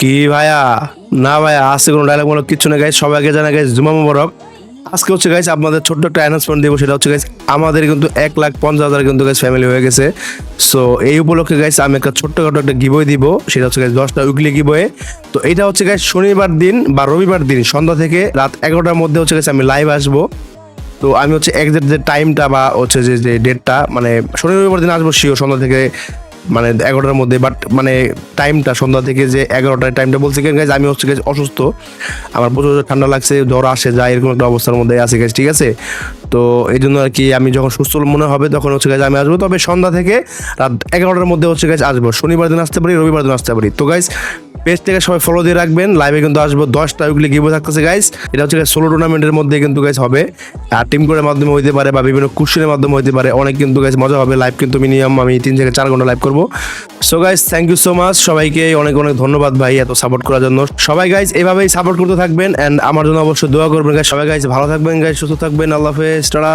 কি ভাইয়া? না ভাইয়া, আজকে কোনো ডায়লগ মনে কিছু না গাইজ সবাইকে জানা গাইজ জুমা মুবারক। আজকে হচ্ছে গাইজ আপনাদের ছোট্ট একটা অ্যানাউন্সমেন্ট দেবো, সেটা হচ্ছে গাইজ আমাদের কিন্তু এক লাখ পঞ্চাশ হাজার কিন্তু গাইজ ফ্যামিলি হয়ে গেছে। সো এই উপলক্ষে গাইজ আমি একটা ছোট্টখাটো একটা গিবই দিব, সেটা হচ্ছে গাইজ দশটা উইকলি গিবয়ে তো এটা হচ্ছে গাইজ শনিবার দিন বা রবিবার দিন, সন্ধ্যা থেকে রাত এগারোটার মধ্যে হচ্ছে গাইজ আমি লাইভ আসব। তো আমি হচ্ছে একজ্যাক্ট যে টাইমটা বা হচ্ছে, যে যে ডেটটা মানে শনি রবিবার দিন আসব শিও সন্ধ্যা থেকে মানে এগারোটার মধ্যে বাট মানে টাইমটা সন্ধ্যা থেকে যে এগারোটার টাইমটা বলছি কেন গাইজ আমি হচ্ছে গেছি অসুস্থ। আমার প্রচুর ঠান্ডা লাগছে, জ্বর আসে যায় এরকম একটা অবস্থার মধ্যে আছে গেছে ঠিক আছে? তো এই জন্য আর কি আমি যখন সুস্থ মনে হবে, তখন হচ্ছে গাছ আমি আসব। তবে সন্ধ্যা থেকে রাত এগারোটার মধ্যে হচ্ছে গাছ আসব। শনিবার দিন আসতে পারি, রবিবার দিন আসতে পারি। তো গাইজ পেজ থেকে সবাই ফলো দিয়ে রাখবেন। লাইভে কিন্তু আসব দশটা উইকলি গিভও থাকতেছে গাইস এটা হচ্ছে সোলো টুর্নামেন্টের মধ্যে কিন্তু গাইস হবে। আর টিম করে মাধ্যমে হইতে পারে বা বিভিন্ন কুশনের মাধ্যমে হইতে পারে, অনেক কিন্তু গাইস মজা হবে। লাইভ কিন্তু মিনিমাম আমি তিন থেকে চার ঘণ্টা লাইভ করব। So guys thank you so much সবাইকে অনেক অনেক ধন্যবাদ ভাই এত সাপোর্ট করার জন্য। সবাই গাইস এভাবেই সাপোর্ট করতে থাকবেন। অ্যান্ড আমার জন্য অবশ্যই দোয়া করবেন গাইস সবাই গাইস ভালো থাকবেন গাইস সুস্থ থাকবেন। আল্লাহ হাফেজ। টাটা